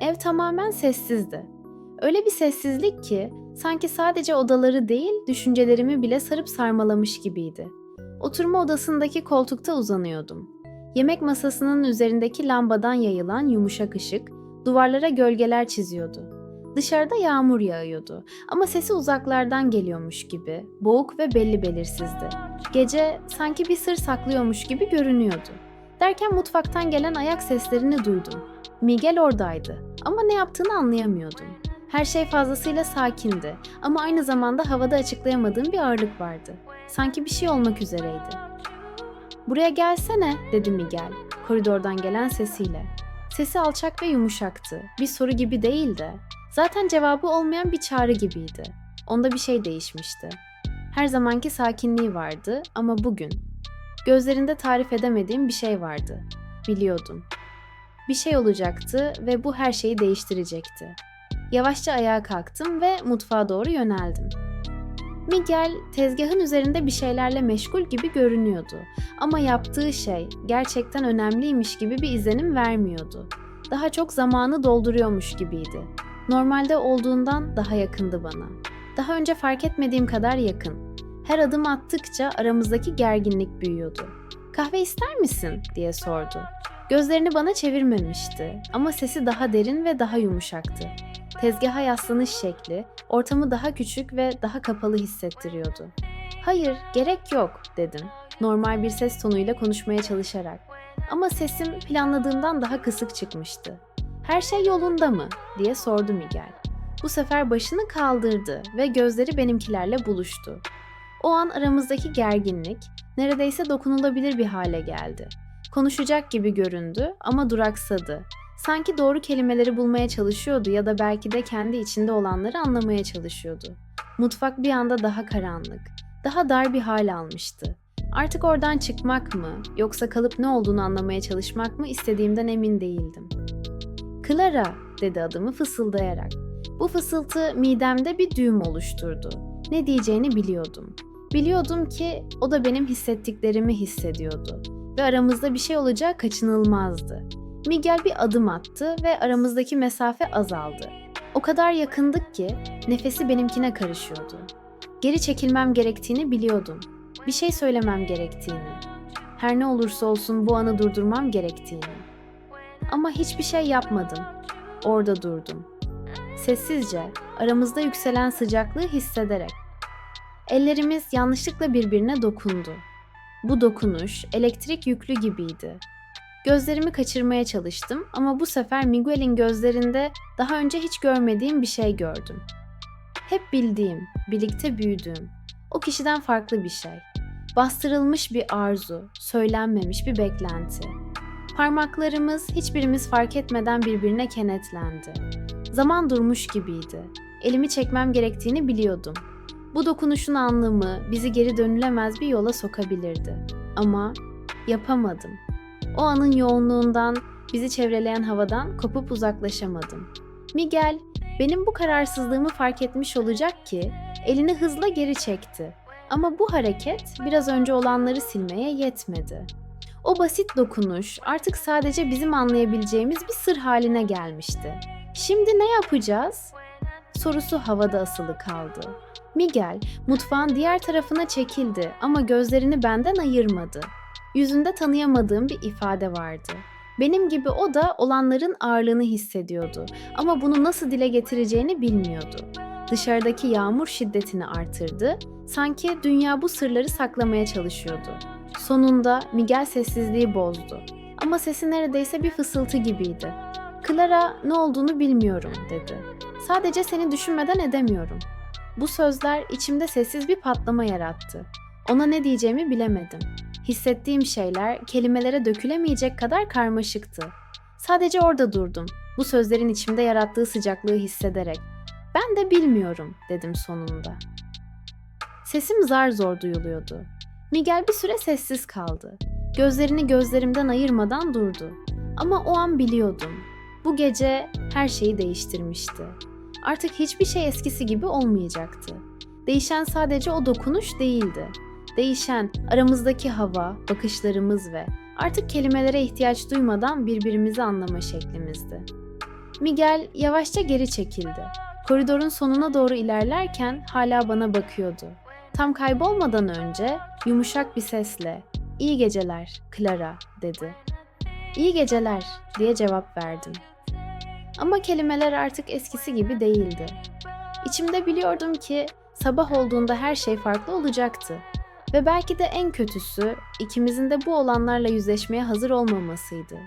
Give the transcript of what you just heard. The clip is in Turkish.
Ev tamamen sessizdi. Öyle bir sessizlik ki sanki sadece odaları değil, düşüncelerimi bile sarıp sarmalamış gibiydi. Oturma odasındaki koltukta uzanıyordum. Yemek masasının üzerindeki lambadan yayılan yumuşak ışık duvarlara gölgeler çiziyordu. Dışarıda yağmur yağıyordu ama sesi uzaklardan geliyormuş gibi, boğuk ve belli belirsizdi. Gece sanki bir sır saklıyormuş gibi görünüyordu. Derken mutfaktan gelen ayak seslerini duydum. Miguel oradaydı ama ne yaptığını anlayamıyordum. Her şey fazlasıyla sakindi ama aynı zamanda havada açıklayamadığım bir ağırlık vardı. Sanki bir şey olmak üzereydi. Buraya gelsene dedi Miguel koridordan gelen sesiyle. Sesi alçak ve yumuşaktı. Bir soru gibi değildi. Zaten cevabı olmayan bir çağrı gibiydi. Onda bir şey değişmişti. Her zamanki sakinliği vardı ama bugün gözlerinde tarif edemediğim bir şey vardı. Biliyordum. Bir şey olacaktı ve bu her şeyi değiştirecekti. Yavaşça ayağa kalktım ve mutfağa doğru yöneldim. Miguel tezgahın üzerinde bir şeylerle meşgul gibi görünüyordu ama yaptığı şey gerçekten önemliymiş gibi bir izlenim vermiyordu. Daha çok zamanı dolduruyormuş gibiydi. Normalde olduğundan daha yakındı bana. Daha önce fark etmediğim kadar yakın. Her adım attıkça aramızdaki gerginlik büyüyordu. "Kahve ister misin?" diye sordu. Gözlerini bana çevirmemişti ama sesi daha derin ve daha yumuşaktı. Tezgaha yaslanış şekli ortamı daha küçük ve daha kapalı hissettiriyordu. "Hayır, gerek yok." dedim. Normal bir ses tonuyla konuşmaya çalışarak. Ama sesim planladığımdan daha kısık çıkmıştı. "Her şey yolunda mı?" diye sordu Miguel. Bu sefer başını kaldırdı ve gözleri benimkilerle buluştu. O an aramızdaki gerginlik neredeyse dokunulabilir bir hale geldi. Konuşacak gibi göründü ama duraksadı. Sanki doğru kelimeleri bulmaya çalışıyordu ya da belki de kendi içinde olanları anlamaya çalışıyordu. Mutfak bir anda daha karanlık, daha dar bir hal almıştı. Artık oradan çıkmak mı yoksa kalıp ne olduğunu anlamaya çalışmak mı istediğimden emin değildim. Clara dedi adımı fısıldayarak. Bu fısıltı midemde bir düğüm oluşturdu. Ne diyeceğini biliyordum. Biliyordum ki o da benim hissettiklerimi hissediyordu ve aramızda bir şey olacağı kaçınılmazdı. Miguel bir adım attı ve aramızdaki mesafe azaldı. O kadar yakındık ki nefesi benimkine karışıyordu. Geri çekilmem gerektiğini biliyordum. Bir şey söylemem gerektiğini. Her ne olursa olsun bu anı durdurmam gerektiğini. Ama hiçbir şey yapmadım. Orada durdum. Sessizce, aramızda yükselen sıcaklığı hissederek. Ellerimiz yanlışlıkla birbirine dokundu. Bu dokunuş elektrik yüklü gibiydi. Gözlerimi kaçırmaya çalıştım ama bu sefer Miguel'in gözlerinde daha önce hiç görmediğim bir şey gördüm. Hep bildiğim, birlikte büyüdüğüm, o kişiden farklı bir şey. Bastırılmış bir arzu, söylenmemiş bir beklenti. Parmaklarımız hiçbirimiz fark etmeden birbirine kenetlendi. Zaman durmuş gibiydi. Elimi çekmem gerektiğini biliyordum. Bu dokunuşun anlamı bizi geri dönülemez bir yola sokabilirdi. Ama yapamadım. O anın yoğunluğundan, bizi çevreleyen havadan kopup uzaklaşamadım. Miguel, benim bu kararsızlığımı fark etmiş olacak ki elini hızla geri çekti. Ama bu hareket biraz önce olanları silmeye yetmedi. O basit dokunuş artık sadece bizim anlayabileceğimiz bir sır haline gelmişti. Şimdi ne yapacağız? Sorusu havada asılı kaldı. Miguel mutfağın diğer tarafına çekildi ama gözlerini benden ayırmadı. Yüzünde tanıyamadığım bir ifade vardı. Benim gibi o da olanların ağırlığını hissediyordu ama bunu nasıl dile getireceğini bilmiyordu. Dışarıdaki yağmur şiddetini artırdı, sanki dünya bu sırları saklamaya çalışıyordu. Sonunda Miguel sessizliği bozdu. Ama sesi neredeyse bir fısıltı gibiydi. Clara ne olduğunu bilmiyorum dedi. Sadece seni düşünmeden edemiyorum. Bu sözler içimde sessiz bir patlama yarattı. Ona ne diyeceğimi bilemedim. Hissettiğim şeyler kelimelere dökülemeyecek kadar karmaşıktı. Sadece orada durdum. Bu sözlerin içimde yarattığı sıcaklığı hissederek. Ben de bilmiyorum dedim sonunda. Sesim zar zor duyuluyordu. Miguel bir süre sessiz kaldı. Gözlerini gözlerimden ayırmadan durdu. Ama o an biliyordum. Bu gece her şeyi değiştirmişti. Artık hiçbir şey eskisi gibi olmayacaktı. Değişen sadece o dokunuş değildi. Değişen aramızdaki hava, bakışlarımız ve artık kelimelere ihtiyaç duymadan birbirimizi anlama şeklimizdi. Miguel yavaşça geri çekildi. Koridorun sonuna doğru ilerlerken hala bana bakıyordu. Tam kaybolmadan önce yumuşak bir sesle "İyi geceler Clara." dedi. "İyi geceler." diye cevap verdim. Ama kelimeler artık eskisi gibi değildi. İçimde biliyordum ki sabah olduğunda her şey farklı olacaktı. Ve belki de en kötüsü ikimizin de bu olanlarla yüzleşmeye hazır olmamasıydı.